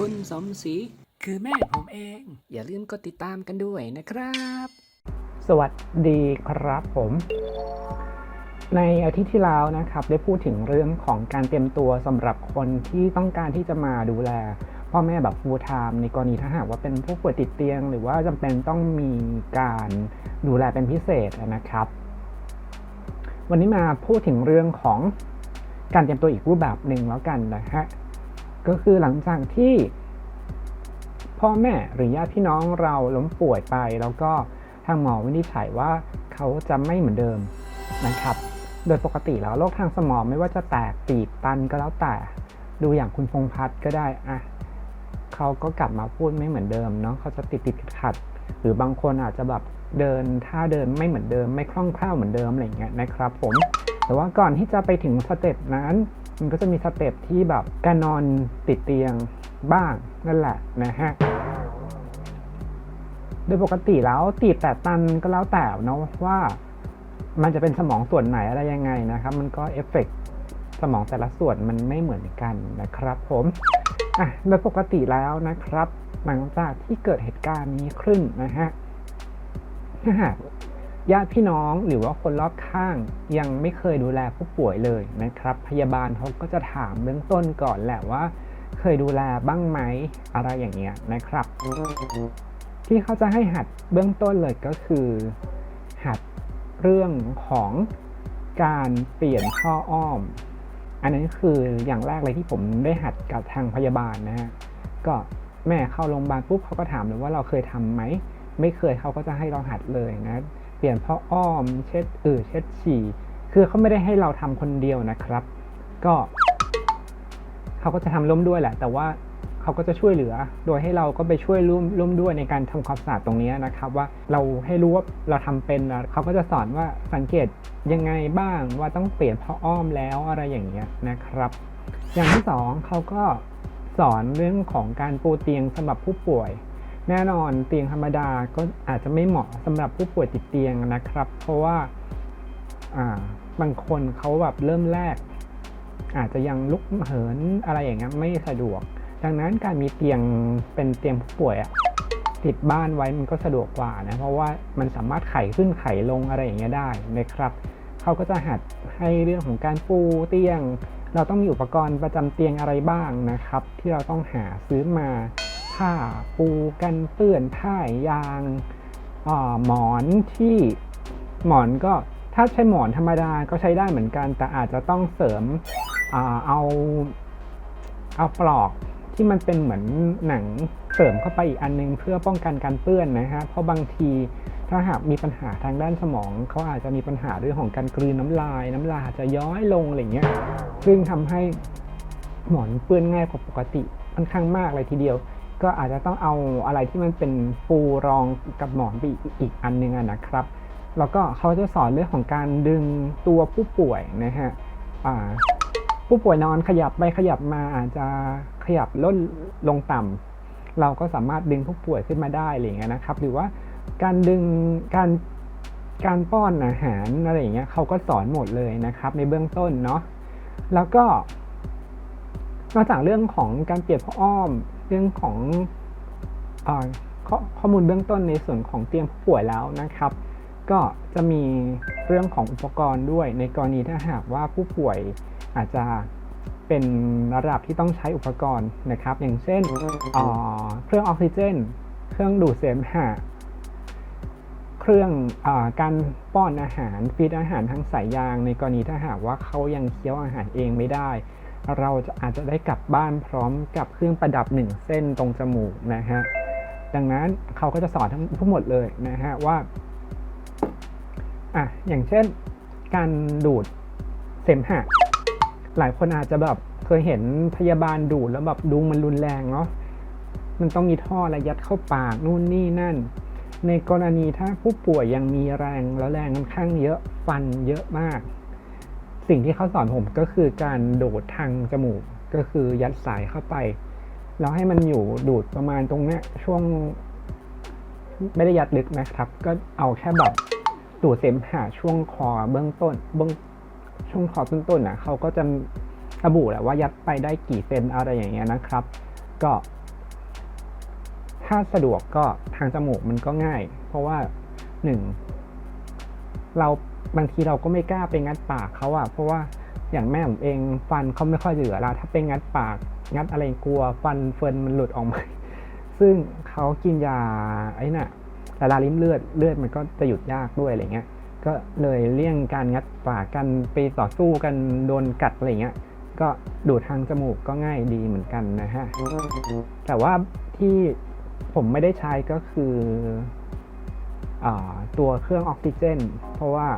คุณสมศรีคือแม่ผมเอง อย่าลืมกดติดตามกันด้วยนะครับ สวัสดีครับผม ในอาทิตย์ที่แล้วนะครับ ได้พูดถึงเรื่องของการเตรียมตัวสำหรับคนที่ต้องการที่จะมาดูแล พ่อแม่แบบ full time ในกรณีถ้าหากว่าเป็นผู้ป่วยติดเตียง หรือว่าจำเป็นต้องมีการดูแลเป็นพิเศษนะครับ วันนี้มาพูดถึงเรื่องของการเตรียมตัวอีกรูปแบบหนึ่งแล้วกันนะฮะ ก็คือหลังจากที่พ่อแม่หรือญาติพี่น้องเราล้มป่วยไป แล้วก็ทางหมอวินิจฉัยว่าเขาจะไม่เหมือนเดิมนะครับ โดยปกติแล้วโรคทางสมองไม่ว่าจะแตกตีบตันก็แล้วแต่ ดูอย่างคุณพงษ์พัฒน์ก็ได้อะเขาก็กลับมาพูดไม่เหมือนเดิมเนาะเขาจะติดติดขัด หรือบางคนอาจจะแบบเดินท่าเดินไม่เหมือนเดิม ไม่คล่องแคล่วเหมือนเดิมอะไรเงี้ยนะครับ ผม แต่ว่าก่อนที่จะไปถึงสเต็ปนั้น มันก็จะมีสเต็ปที่แบบการนอนติดเตียงบ้างนั่นแหละนะฮะ โดยปกติแล้วตีบแต่ตันก็แล้วแต่เนาะว่ามันจะเป็นสมองส่วนไหนอะไรยังไงนะครับ มันก็เอฟเฟกต์สมองแต่ละส่วนมันไม่เหมือนกันนะครับผมอะโดยปกติแล้วนะครับ หลังจากที่เกิดเหตุการณ์นี้ขึ้นนะฮะถ้าหาก ญาติพี่น้องหรือว่าคนรอบข้างยังไม่เคยดูแลผู้ป่วยเลยนะครับ พยาบาลเขาก็จะถามเบื้องต้นก่อนแหละว่า เคยดูแลบ้างไหมอะไรอย่างเงี้ยนะครับ ที่เขาจะให้หัดเบื้องต้นเลยก็คือ หัดเรื่องของการเปลี่ยนข้ออ้อม อันนั้นคืออย่างแรกเลยที่ผมได้หัดกับทางพยาบาลนะฮะก็แม่เข้าโรงพยาบาลปุ๊บเขาก็ถามเลยว่าเราเคยทำไหมไม่เคยเขาก็จะให้เราหัดเลยนะ ลี่ยนข้ออ้อม เช็ดอือเช็ดฉี่ คือเขาไม่ได้ให้เราทำคนเดียวนะครับ ก็เขาก็จะทำร่วมด้วยแหละ แต่ว่าเขาก็จะช่วยเหลือ โดยให้เราก็ไปช่วยร่วมร่วมด้วยในการทำความสะอาดตรงนี้นะครับ ว่าเราให้รู้ว่าเราทำเป็นเขาก็จะสอนว่าสังเกตยังไงบ้างว่าต้องเปลี่ยนผ้าอ้อมแล้วอะไรอย่างเงี้ยนะครับ อย่างที่สองเขาก็สอนเรื่องของการปูเตียงสำหรับผู้ป่วย แน่นอนเตียงธรรมดาก็อาจจะไม่เหมาะสำหรับผู้ป่วยติดเตียงนะครับ เพราะว่าบางคนเขาแบบเริ่มแรก อาจจะยังลุกเหินอะไรอย่างเงี้ยไม่สะดวก ดังนั้นการมีเตียงเป็นเตียงผู้ป่วยอะติดบ้านไว้มันก็สะดวกกว่านะเพราะว่ามันสามารถไขขึ้นไขลงอะไรอย่างเงี้ยได้นะครับเขาก็จะหัดให้เรื่องของการปูเตียง เราต้องมีอุปกรณ์ประจำเตียงอะไรบ้างนะครับ ที่เราต้องหาซื้อมา ผ้าปูกันเปื้อนผ้ายางหมอนที่หมอนก็ถ้าใช้หมอนธรรมดาก็ใช้ได้เหมือนกัน แต่อาจจะต้องเสริมอเอาเอาปลอกที่มันเป็นเหมือนหนังเสริมเข้าไปอีกอันนึงเพื่อป้องกันการเปื้อนนะฮะเพราะบางทีถ้าหากมีปัญหาทางด้านสมองเขาอาจจะมีปัญหาเรื่องของการกลืนน้ำลาย น้ำลายอาจจะย้อยลงอะไรเงี้ยซึ่งทำให้หมอนเปื้อนง่ายกว่าปกติค่อนข้างมากเลยทีเดียว ก็อาจจะต้องเอาอะไรที่มันเป็นปูรองกับหมอนไปอีกอีกอันนึงนะครับ แล้วก็เขาจะสอนเรื่องของการดึงตัวผู้ป่วยนะฮะอ่าผู้ป่วยนอนขยับไปขยับมาอาจจะขยับล่นลงต่ำเราก็สามารถดึงผู้ป่วยขึ้นมาได้อะไรเงี้ยนะครับ หรือว่าการดึงการการป้อนอาหารอะไรอย่างเงี้ยเขาก็สอนหมดเลยนะครับ ในเบื้องต้นเนาะแล้วก็นอกจากเรื่องของการเปลี่ยนผ้าอ้อม เรื่องของอข้อข้อมูลเบื้องต้นในส่วนของเตียงผู้ป่วยแล้วนะครับ ก็จะมีเรื่องของอุปกรณ์ด้วย ในกรณีถ้าหากว่าผู้ป่วยอาจจะเป็นระดับที่ต้องใช้อุปกรณ์นะครับ อย่างเช่นเครื่องออกซิเจน เครื่องดูดเสมหะเครื่องอการป้อนอาหารฟีดอาหารทางสายยาง ในกรณีถ้าหากว่าเขายังเคี้ยวอาหารเองไม่ได้ เราจะอาจจะได้กลับบ้านพร้อมกับเครื่องประดับหนึ่งเส้นตรงจมูกนะฮะดังนั้นเขาก็จะสอนทั้งทั้งหมดเลยนะฮะว่าอะอย่างเช่นการดูดเสมหะหลายคนอาจจะแบบเคยเห็นพยาบาลดูดแล้วแบบดูมันรุนแรงเนาะมันต้องมีท่อระยัดเข้าปากนู่นนี่นั่น ในกรณีถ้าผู้ป่วยยังมีแรงแล้วแรงค่อนข้างเยอะฟันเยอะมาก สิ่งที่เขาสอนผมก็คือการดูดทางจมูกก็คือยัดสายเข้าไปแล้วให้มันอยู่ดูดประมาณตรงเนี้ยช่วง ไม่ได้ยัดลึกนะครับ ก็เอาแค่แบบดูดเสมหะช่วงคอเบื้องต้น เบื้องช่วงคอต้นๆนะเขาก็จะระบุแหละว่ายัดไปได้กี่เซนอะไรอย่างเงี้ยนะครับ ก็ ถ้าสะดวกก็ทางจมูกมันก็ง่าย เพราะว่าหนึ่งเรา บางทีเราก็ไม่กล้าไปงัดปากเขาอะเพราะว่าอย่างแม่ผมเองฟันเขาไม่ค่อยเหลือแล้วถ้าไปงัดปากงัดอะไรกลัว ฟันเฟินมันหลุดออกมา ซึ่งเขากินยาไอ้น่ะละลายริ่มเลือดเลือดมันก็จะหยุดยากด้วยอะไรเงี้ย ก็เลยเลี่ยงการงัดปากกันไปต่อสู้กันโดนกัดอะไรเงี้ย ก็ดูดทางจมูกก็ง่ายดีเหมือนกันนะฮะ แต่ว่าที่ผมไม่ได้ใช้ก็คืออตัวเครื่องออกซิเจน เพราะว่า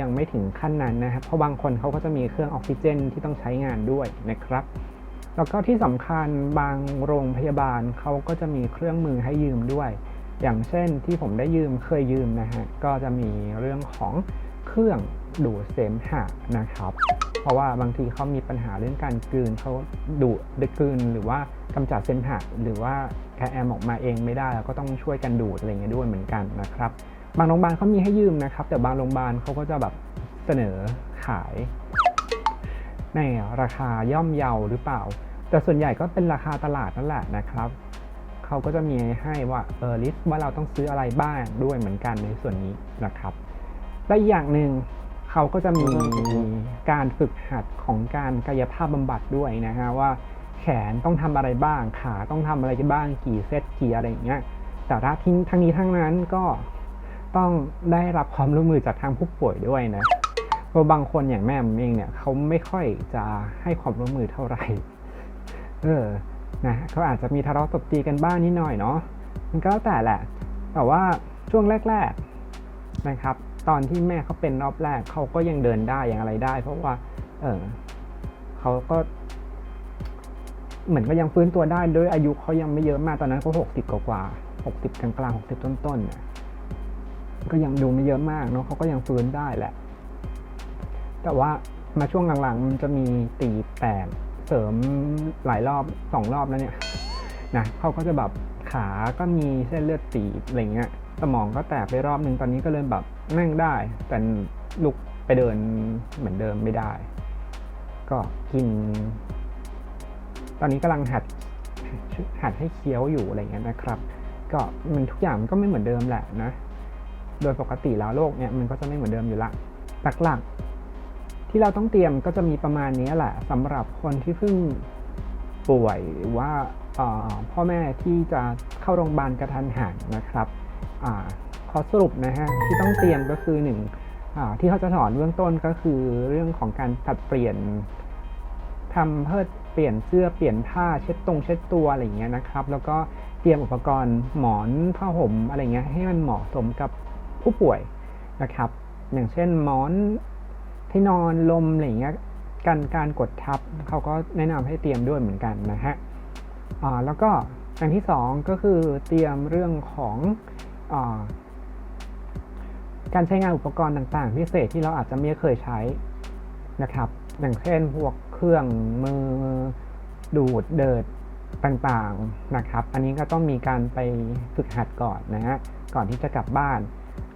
ยังไม่ถึงขั้นนั้นนะครับ เพราะบางคนเขาก็จะมีเครื่องออกซิเจนที่ต้องใช้งานด้วยนะครับ แล้วก็ที่สำคัญบางโรงพยาบาลเขาก็จะมีเครื่องมือให้ยืมด้วย อย่างเช่นที่ผมได้ยืมเคยยืมนะฮะก็จะมีเรื่องของเครื่องดูดเสมหะนะครับ เพราะว่าบางทีเขามีปัญหาเรื่องการกลืนเขาดูดกลืนหรือว่ากำจัดเสมหะหรือว่าแคแอมออกมาเองไม่ได้แล้วก็ต้องช่วยกันดูดอะไรเงี้ยด้วยเหมือนกันนะครับ บางโรงพยาบาลเขามีให้ยืมนะครับ แต่บางโรงพยาบาลเขาก็จะแบบเสนอขายในราคาย่อมเยาหรือเปล่า แต่ส่วนใหญ่ก็เป็นราคาตลาดนั่นแหละนะครับเขาก็จะมีให้ว่าเออลิสต์ว่าเราต้องซื้ออะไรบ้างด้วยเหมือนกันในส่วนนี้นะครับ และอีกอย่างหนึ่งเขาก็จะมีการฝึกหัดของการกายภาพบำบัดด้วยนะฮะว่าแขนต้องทำอะไรบ้าง ขาต้องทำอะไรบ้าง กี่เซตกี่อะไรอย่างเงี้ยแต่ทิ้งทั้งนี้ทั้งนั้นก็ ต้องได้รับความร่วมมือจากทางผู้ป่วยด้วยนะเพราะบางคนอย่างแม่ผมเองเนี่ยเขาไม่ค่อยจะให้ความร่วมมือเท่าไหร่ เออ นะเขาอาจจะมีทะเลาะตบตีกันบ้างนิดหน่อยเนาะ มันก็แล้วแต่แหละ แต่ว่าช่วงแรก ๆนะครับ ตอนที่แม่เขาเป็นรอบแรกเขาก็ยังเดินได้อย่างอะไรได้ เพราะว่า เออเขาก็ เหมือนก็ยังฟื้นตัวได้ด้วยอายุเขายังไม่เยอะมากตอนนั้นเขาหกสิบกว่าหกสิบกลางๆหกสิบต้นๆเนี่ย ก็ยังดูไม่เยอะมากเนาะเขาก็ยังฟื้นได้แหละ แต่ว่ามาช่วงหลังๆ มันจะมีตีบแตกเสริมหลายรอบสองรอบแล้วเนี่ยนะเขาก็จะแบบขาก็มีเส้นเลือดตีบอะไรเงี้ยสมองก็แตกไปรอบหนึ่งตอนนี้ก็เลยแบบนั่งได้ แต่ลุกไปเดินเหมือนเดิมไม่ได้ ก็กิน ตอนนี้กำลังหัดหัดให้เคี้ยวอยู่อะไรเงี้ยนะครับ ก็มันทุกอย่างมันก็ไม่เหมือนเดิมแหละนะ โดยปกติแล้วโรคเนี่ยมันก็จะไม่เหมือนเดิมอยู่ละหลักๆที่เราต้องเตรียมก็จะมีประมาณนี้แหละสำหรับคนที่เพิ่งป่วยหรือว่าพ่อแม่ที่จะเข้าโรงพยาบาลกระทันหันนะครับอขอสรุปนะฮะที่ต้องเตรียมก็คือหนึ่งอ่าที่เขาจะสอนเบื้องต้นก็คือเรื่องของการตัดเปลี่ยนทำเพิดเปลี่ยนเสื้อเปลี่ยนผ้าเช็ดตรงเช็ดตัวอะไรอย่างเงี้ยนะครับ แล้วก็เตรียมอุปกรณ์หมอนผ้าห่มอะไรเงี้ยให้มันเหมาะสมกับ ผู้ป่วยนะครับ อย่างเช่นหมอนที่นอนลมอะไรเงี้ยการการกดทับเขาก็แนะนำให้เตรียมด้วยเหมือนกันนะฮะอ่าแล้วก็อันที่สองก็คือเตรียมเรื่องของอาการใช้งานอุปกรณ์ต่างๆ พิเศษที่เราอาจจะไม่เคยใช้นะครับ อย่างเช่นพวกเครื่องมือดูดเดิดต่างๆนะครับ อันนี้ก็ต้องมีการไปฝึกหัดก่อนนะฮะก่อนที่จะกลับบ้าน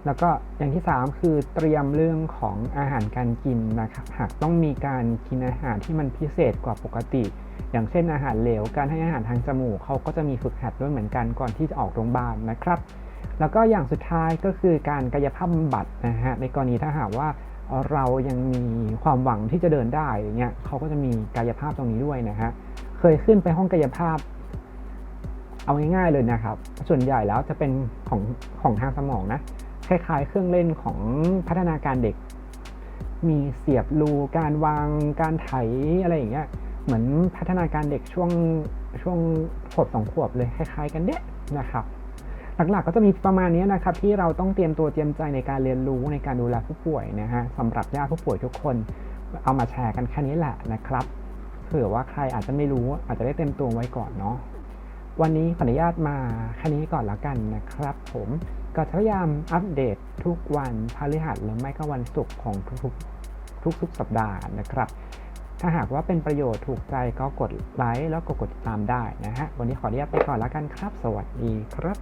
แล้วก็อย่างที่ 3 คือเตรียมเรื่องของอาหารการกินนะครับหากต้องมีการกินอาหารที่มันพิเศษกว่าปกติ อย่างเช่นอาหารเหลว การให้อาหารทางจมูกเขาก็จะมีฝึกหัดด้วยเหมือนกันก่อนที่จะออกโรงพยาบาลนะครับ แล้วก็อย่างสุดท้ายก็คือการกายภาพบำบัดนะฮะในกรณีถ้าหากว่าเรายังมีความหวังที่จะเดินได้อย่างเงี้ยเขาก็จะมีกายภาพตรงนี้ด้วยนะฮะเคยขึ้นไปห้องกายภาพเอาง่ายๆเลยนะครับ ส่วนใหญ่แล้วจะเป็นของของทางสมองนะ คล้ายๆ เครื่องเล่นของพัฒนาการเด็ก มีเสียบรูการวางการไถอะไรอย่างเงี้ยเหมือนพัฒนาการเด็กช่วงช่วงขวบสองขวบเลยคล้ายๆ กันเนี้นะครับหลักๆก็จะมีประมาณนี้นะครับที่เราต้องเตรียมตัวเตรียมใจในการเรียนรู้ในการดูแลผู้ป่วยนะฮะสำหรับญาติผู้ป่วยทุกคนเอามาแชร์กันแค่นี้แหละนะครับเผื่อว่าใครอาจจะไม่รู้อาจจะได้เตรียมตัวไว้ก่อนเนาะวันนี้ขออนุญาตมาแค่นี้ก่อนแล้วกันนะครับ ผม ก็จะพยายามอัปเดตทุกวันพฤหัสหรือไม่ก็วันศุกร์ของทุกๆทุกๆสัปดาห์นะครับ ถ้าหากว่าเป็นประโยชน์ถูกใจก็กดไลค์แล้วก็กดติดตามได้นะฮะ วันนี้ขออนุญาตไปก่อนแล้วกันครับ สวัสดีครับ